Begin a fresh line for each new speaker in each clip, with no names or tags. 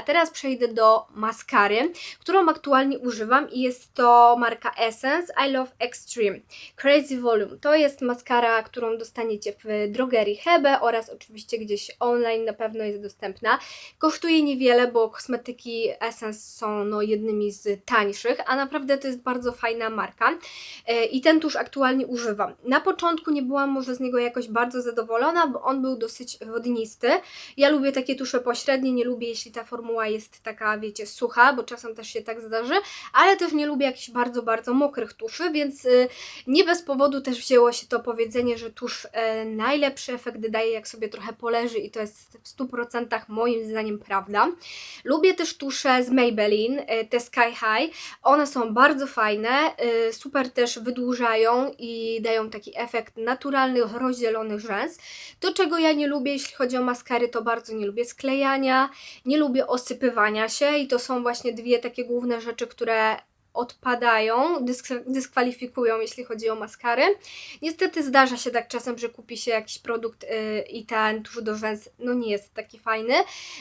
A teraz przejdę do maskary, którą aktualnie używam i jest to marka Essence I Love Extreme Crazy Volume. To jest maskara, którą dostaniecie w drogerii Hebe oraz oczywiście gdzieś online na pewno jest dostępna. Kosztuje niewiele, bo kosmetyki Essence są no, jednymi z tańszych, a naprawdę to jest bardzo fajna marka. E, I ten tusz aktualnie używam. Na początku nie byłam może z niego jakoś bardzo zadowolona, bo on był dosyć wodnisty. Ja lubię takie tusze pośrednie, nie lubię jeśli ta formuła jest taka, wiecie, sucha, bo czasem też się tak zdarzy, ale też nie lubię jakichś bardzo, bardzo mokrych tuszy, więc y, nie bez powodu też wzięło się to powiedzenie, że tusz e, najlepszy efekt daje jak sobie trochę poleży i to jest w 100% moim zdaniem prawda. Lubię też tusze z Maybelline, e, te Sky High. One są bardzo fajne, e, super też wydłużają i dają taki efekt naturalnych, rozdzielonych rzęs. To, czego ja nie lubię, jeśli chodzi o maskary, to bardzo nie lubię sklejania, nie lubię osypywania się i to są właśnie dwie takie główne rzeczy, które odpadają, dysk- dyskwalifikują, jeśli chodzi o maskary. Niestety zdarza się tak czasem, że kupi się jakiś produkt yy, i ten tusz do rzęs no nie jest taki fajny.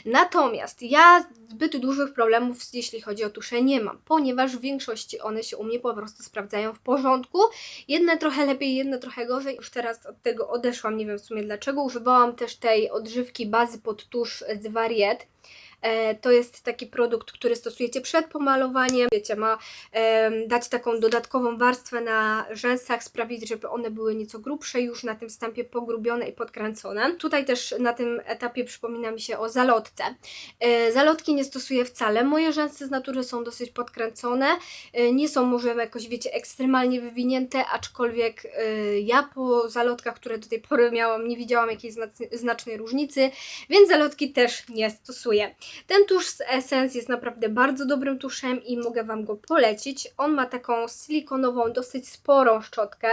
Natomiast ja zbyt dużych problemów, jeśli chodzi o tusze, nie mam, ponieważ w większości one się u mnie po prostu sprawdzają w porządku. Jedne trochę lepiej, jedne trochę gorzej. Już teraz od tego odeszłam, nie wiem w sumie dlaczego. Używałam też tej odżywki bazy pod tusz z Variet. E, To jest taki produkt, który stosujecie przed pomalowaniem. Wiecie, ma dać taką dodatkową warstwę na rzęsach, sprawić, żeby one były nieco grubsze, już na tym wstępie pogrubione i podkręcone. Tutaj też na tym etapie przypomina mi się o zalotce. E, Zalotki nie stosuję wcale. Moje rzęsy z natury są dosyć podkręcone. E, Nie są może jakoś, wiecie, ekstremalnie wywinięte, aczkolwiek ja po zalotkach, które do tej pory miałam, nie widziałam jakiejś znac- znacznej różnicy, więc zalotki też nie stosuję. Ten tusz z Essence jest naprawdę bardzo dobrym tuszem i mogę Wam go polecić. On ma taką silikonową, dosyć sporą szczotkę,